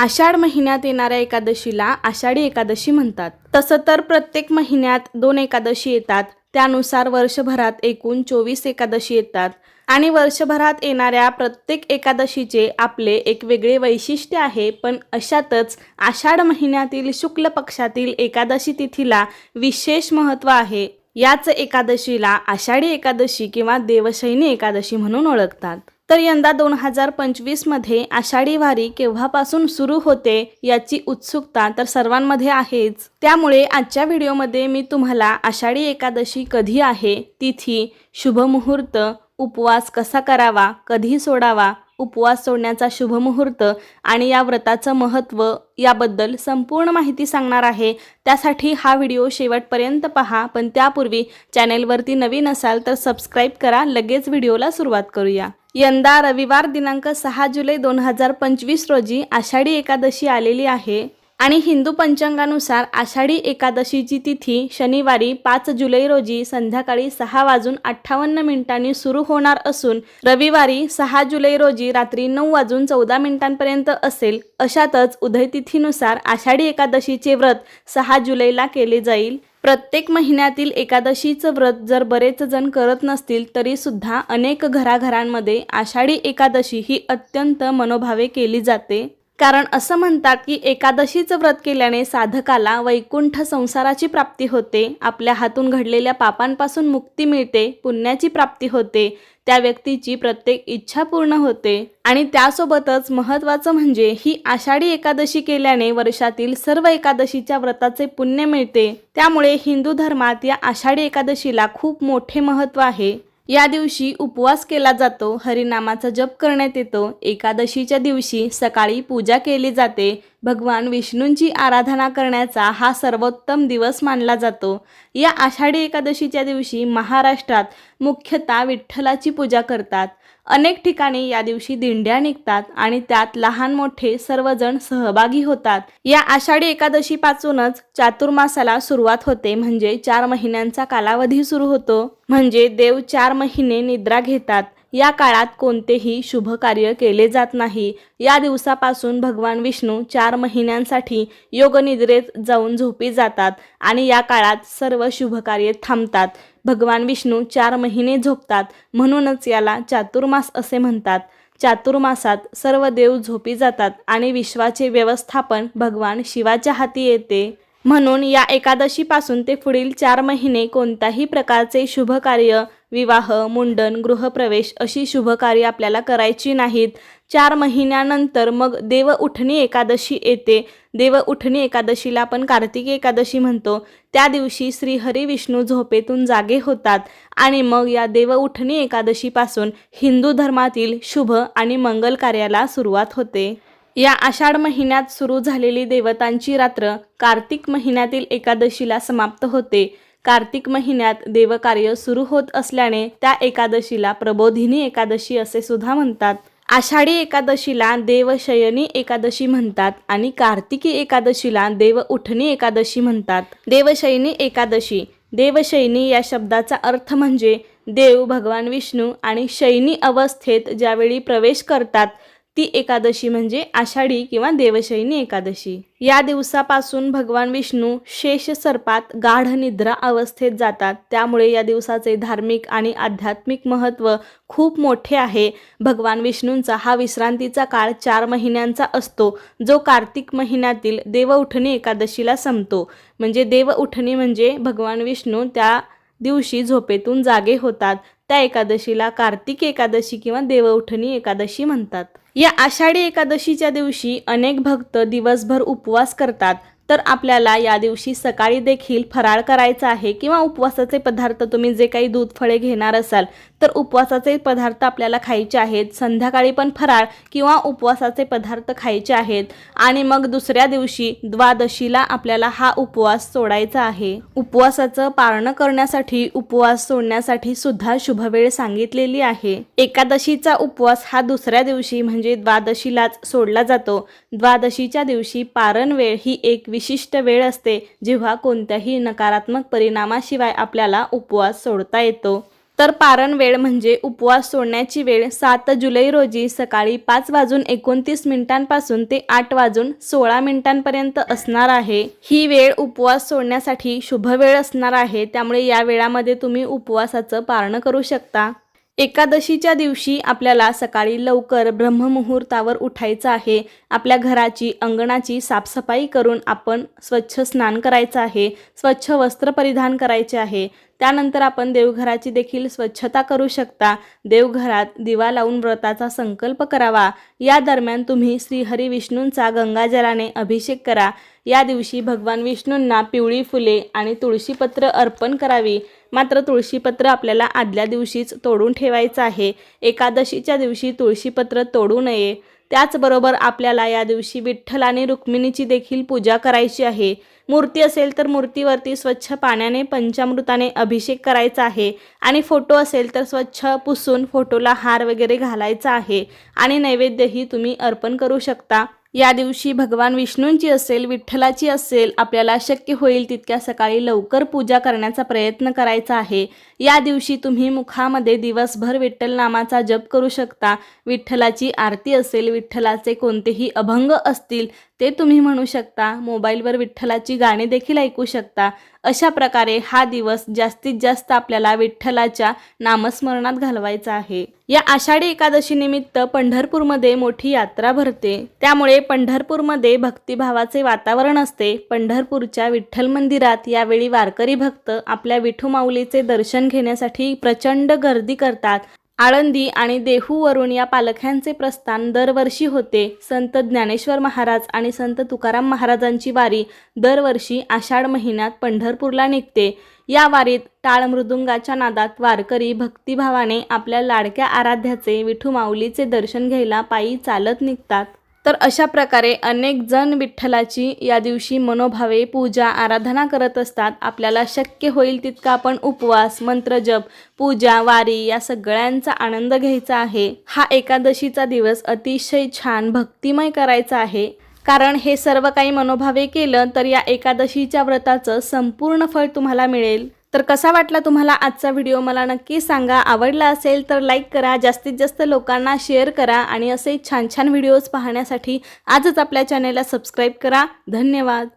आषाढ महिन्यात येणाऱ्या एकादशीला आषाढी एकादशी म्हणतात. तसं तर प्रत्येक महिन्यात दोन एकादशी येतात. त्यानुसार वर्षभरात एकूण चोवीस एकादशी येतात. आणि वर्षभरात येणाऱ्या प्रत्येक एकादशीचे आपले एक वेगळे वैशिष्ट्य आहे. पण अशातच आषाढ महिन्यातील शुक्ल पक्षातील एकादशी तिथीला विशेष महत्त्व आहे. याच एकादशीला आषाढी एकादशी किंवा देवशैनी एकादशी म्हणून ओळखतात. तर यंदा दोन हजार पंचवीसमध्ये आषाढी वारी केव्हापासून सुरू होते याची उत्सुकता तर सर्वांमध्ये आहेच. त्यामुळे आजच्या व्हिडिओमध्ये मी तुम्हाला आषाढी एकादशी कधी आहे तिथी शुभमुहूर्त उपवास कसा करावा कधी सोडावा उपवास सोडण्याचा शुभमुहूर्त आणि या व्रताचं महत्त्व याबद्दल संपूर्ण माहिती सांगणार आहे. त्यासाठी हा व्हिडिओ शेवटपर्यंत पहा पण त्यापूर्वी चॅनेलवरती नवीन असाल तर सबस्क्राईब करा लगेच व्हिडिओला सुरुवात करूया. यंदा रविवार दिनांक सहा जुलै दोन हजार पंचवीस रोजी आषाढी एकादशी आलेली आहे. आणि हिंदू पंचांगानुसार आषाढी एकादशीची तिथी शनिवारी पाच जुलै रोजी संध्याकाळी सहा वाजून अठ्ठावन्न मिनिटांनी सुरू होणार असून रविवारी सहा जुलै रोजी रात्री नऊ वाजून चौदा मिनिटांपर्यंत असेल. अशातच उदयतिथीनुसार आषाढी एकादशीचे व्रत सहा जुलैला केले जाईल. प्रत्येक महिन्यातील एकादशीचं व्रत जर बरेच जण करत नसतील तरी सुद्धा अनेक घराघरांमध्ये आषाढी एकादशी ही अत्यंत मनोभावे केली जाते. कारण असं म्हणतात की एकादशीचं व्रत केल्याने साधकाला वैकुंठ संसाराची प्राप्ती होते आपल्या हातून घडलेल्या पापांपासून मुक्ती मिळते पुण्याची प्राप्ती होते त्या व्यक्तीची प्रत्येक इच्छा पूर्ण होते. आणि त्यासोबतच महत्त्वाचं म्हणजे ही आषाढी एकादशी केल्याने वर्षातील सर्व एकादशीच्या व्रताचे पुण्य मिळते. त्यामुळे हिंदू धर्मात या आषाढी एकादशीला खूप मोठे महत्त्व आहे. या दिवशी उपवास केला जातो हरिनामाचा जप करण्यात येतो एकादशीच्या दिवशी सकाळी पूजा केली जाते भगवान विष्णूंची आराधना करण्याचा हा सर्वोत्तम दिवस मानला जातो. या आषाढी एकादशीच्या दिवशी महाराष्ट्रात मुख्यतः विठ्ठलाची पूजा करतात. अनेक ठिकाणी या दिवशी दिंड्या निघतात आणि त्यात लहान मोठे सर्वजण सहभागी होतात. या आषाढी एकादशीपासूनच चातुर्मासाला सुरुवात होते म्हणजे चार महिन्यांचा कालावधी सुरू होतो. म्हणजे देव चार महिने निद्रा घेतात. या काळात कोणतेही शुभ कार्य केले जात नाही. या दिवसापासून भगवान विष्णू चार महिन्यांसाठी योगनिद्रेत जाऊन झोपी जातात आणि या काळात सर्व शुभकार्ये थांबतात. भगवान विष्णू चार महिने झोपतात म्हणूनच याला चातुर्मास असे म्हणतात. चातुर्मासात सर्व देव झोपी जातात आणि विश्वाचे व्यवस्थापन भगवान शिवाच्या हाती येते. म्हणून या एकादशीपासून ते पुढील चार महिने कोणत्याही प्रकारचे शुभ कार्य विवाह मुंडन गृहप्रवेश अशी शुभकार्य आपल्याला करायची नाहीत. चार महिन्यानंतर मग देव उठणी एकादशी येते. देव उठणी एकादशीला आपण कार्तिकी एकादशी म्हणतो. त्या दिवशी श्रीहरी विष्णू झोपेतून जागे होतात आणि मग या देव उठणी एकादशीपासून हिंदू धर्मातील शुभ आणि मंगल कार्याला सुरुवात होते. या आषाढ महिन्यात सुरू झालेली देवतांची रात्र कार्तिक महिन्यातील एकादशीला समाप्त होते. कार्तिक महिन्यात देवकार्य सुरू होत असल्याने त्या एकादशीला प्रबोधिनी एकादशी असे सुद्धा म्हणतात. आषाढी एकादशीला देवशयनी एकादशी म्हणतात आणि कार्तिकी एकादशीला देव उठणी एकादशी म्हणतात. देवशयनी एकादशी. देवशयनी या शब्दाचा अर्थ म्हणजे देव भगवान विष्णू आणि शयनी अवस्थेत ज्यावेळी प्रवेश करतात ती एकादशी म्हणजे आषाढी किंवा देवशयनी एकादशी. या दिवसापासून भगवान विष्णू शेष सर्पात गाढ निद्रा अवस्थेत जातात. त्यामुळे या दिवसाचे धार्मिक आणि आध्यात्मिक महत्त्व खूप मोठे आहे. भगवान विष्णूंचा हा विश्रांतीचा काळ चार महिन्यांचा असतो जो कार्तिक महिन्यातील देवउठणी एकादशीला संपतो. म्हणजे देवउठणी म्हणजे भगवान विष्णू त्या दिवशी झोपेतून जागे होतात. त्या एकादशीला कार्तिक एकादशी किंवा देवउठणी एकादशी म्हणतात. या आषाढी एकादशीच्या दिवशी अनेक भक्त दिवसभर उपवास करतात. तर आपल्याला या दिवशी सकाळी देखील फराळ करायचा आहे किंवा उपवासाचे पदार्थ तुम्ही जे काही दूध फळे घेणार असाल तर उपवासाचे पदार्थ आपल्याला खायचे आहेत. संध्याकाळी पण फराळ किंवा उपवासाचे पदार्थ खायचे आहेत. आणि मग दुसऱ्या दिवशी द्वादशीला आपल्याला हा उपवास सोडायचा आहे. उपवासाचं पाळणं करण्यासाठी उपवास सोडण्यासाठी सुद्धा शुभवेळ सांगितलेली आहे. एकादशीचा उपवास हा दुसऱ्या दिवशी म्हणजे द्वादशीलाच सोडला जातो. द्वादशीच्या दिवशी पारण वेळ ही एक विशिष्ट वेळ असते जेव्हा कोणत्याही नकारात्मक परिणामाशिवाय आपल्याला उपवास सोडता येतो. तर पारण वेळ म्हणजे उपवास सोडण्याची वेळ सात जुलै रोजी सकाळी पाच वाजून एकोणतीस मिनिटांपासून ते आठ वाजून सोळा मिनिटांपर्यंत असणार आहे. ही वेळ उपवास सोडण्यासाठी शुभ वेळ असणार आहे. त्यामुळे या वेळामध्ये तुम्ही उपवासाचं पारण करू शकता. एकादशीच्या दिवशी आपल्याला सकाळी लवकर ब्रह्ममुहूर्तावर उठायचं आहे. आपल्या घराची अंगणाची साफसफाई करून आपण स्वच्छ स्नान करायचं आहे. स्वच्छ वस्त्र परिधान करायचे आहे. त्यानंतर आपण देवघराची देखील स्वच्छता करू शकता. देवघरात दिवा लावून व्रताचा संकल्प करावा. या दरम्यान तुम्ही श्रीहरी विष्णूंचा गंगाजलाने अभिषेक करा. या दिवशी भगवान विष्णूंना पिवळी फुले आणि तुळशीपत्र अर्पण करावी. मात्र तुळशीपत्र आपल्याला आदल्या दिवशीच तोडून ठेवायचं आहे. एकादशीच्या दिवशी तुळशीपत्र तोडू नये. त्याचबरोबर आपल्याला या दिवशी विठ्ठल आणि रुक्मिणीची देखील पूजा करायची आहे. मूर्ती असेल तर मूर्तीवरती स्वच्छ पाण्याने पंचामृताने अभिषेक करायचा आहे. आणि फोटो असेल तर स्वच्छ पुसून फोटोला हार वगैरे घालायचा आहे. आणि नैवेद्यही तुम्ही अर्पण करू शकता. या दिवशी भगवान विष्णूंची असेल विठ्ठलाची असेल आपल्याला शक्य होईल तितक्या सकाळी लवकर पूजा करण्याचा प्रयत्न करायचा आहे. या दिवशी तुम्ही मुखामध्ये दिवसभर विठ्ठल नामाचा जप करू शकता. विठ्ठलाची आरती असेल विठ्ठलाचे कोणतेही अभंग असतील ते तुम्ही म्हणू शकता. मोबाईलवर विठ्ठलाची गाणी देखील ऐकू शकता. अशा प्रकारे हा दिवस जास्तीत जास्त आपल्याला विठ्ठलाच्या नामस्मरणात घालवायचा आहे. या आषाढी एकादशी निमित्त पंढरपूरमध्ये मोठी यात्रा भरते. त्यामुळे पंढरपूरमध्ये भक्तिभावाचे वातावरण असते. पंढरपूरच्या विठ्ठल मंदिरात यावेळी वारकरी भक्त आपल्या विठू माऊलीचे दर्शन घेण्यासाठी प्रचंड गर्दी करतात. आळंदी आणि देहूवरून या पालख्यांचे प्रस्थान दरवर्षी होते. संत ज्ञानेश्वर महाराज आणि संत तुकाराम महाराजांची वारी दरवर्षी आषाढ महिन्यात पंढरपूरला निघते. या वारीत टाळ मृदुंगाच्या नादात वारकरी भक्तिभावाने आपल्या लाडक्या आराध्याचे विठू माऊलीचे दर्शन घ्यायला पायी चालत निघतात. तर अशा प्रकारे अनेक जण विठ्ठलाची या दिवशी मनोभावे पूजा आराधना करत असतात. आपल्याला शक्य होईल तितका आपण उपवास मंत्रजप पूजा वारी या सगळ्यांचा आनंद घ्यायचा आहे. हा एकादशीचा दिवस अतिशय छान भक्तिमय करायचा आहे. कारण हे सर्व काही मनोभावे केलं तर या एकादशीच्या व्रताचं संपूर्ण फळ तुम्हाला मिळेल. तर कसा वाटला तुम्हाला आजचा व्हिडिओ मला नक्की सांगा. आवडला असेल तर लाईक करा. जास्तीत जास्त लोकांना शेअर करा आणि असे छान छान व्हिडिओज पाहण्यासाठी आजच आपल्या चॅनेलला सबस्क्राईब करा. धन्यवाद.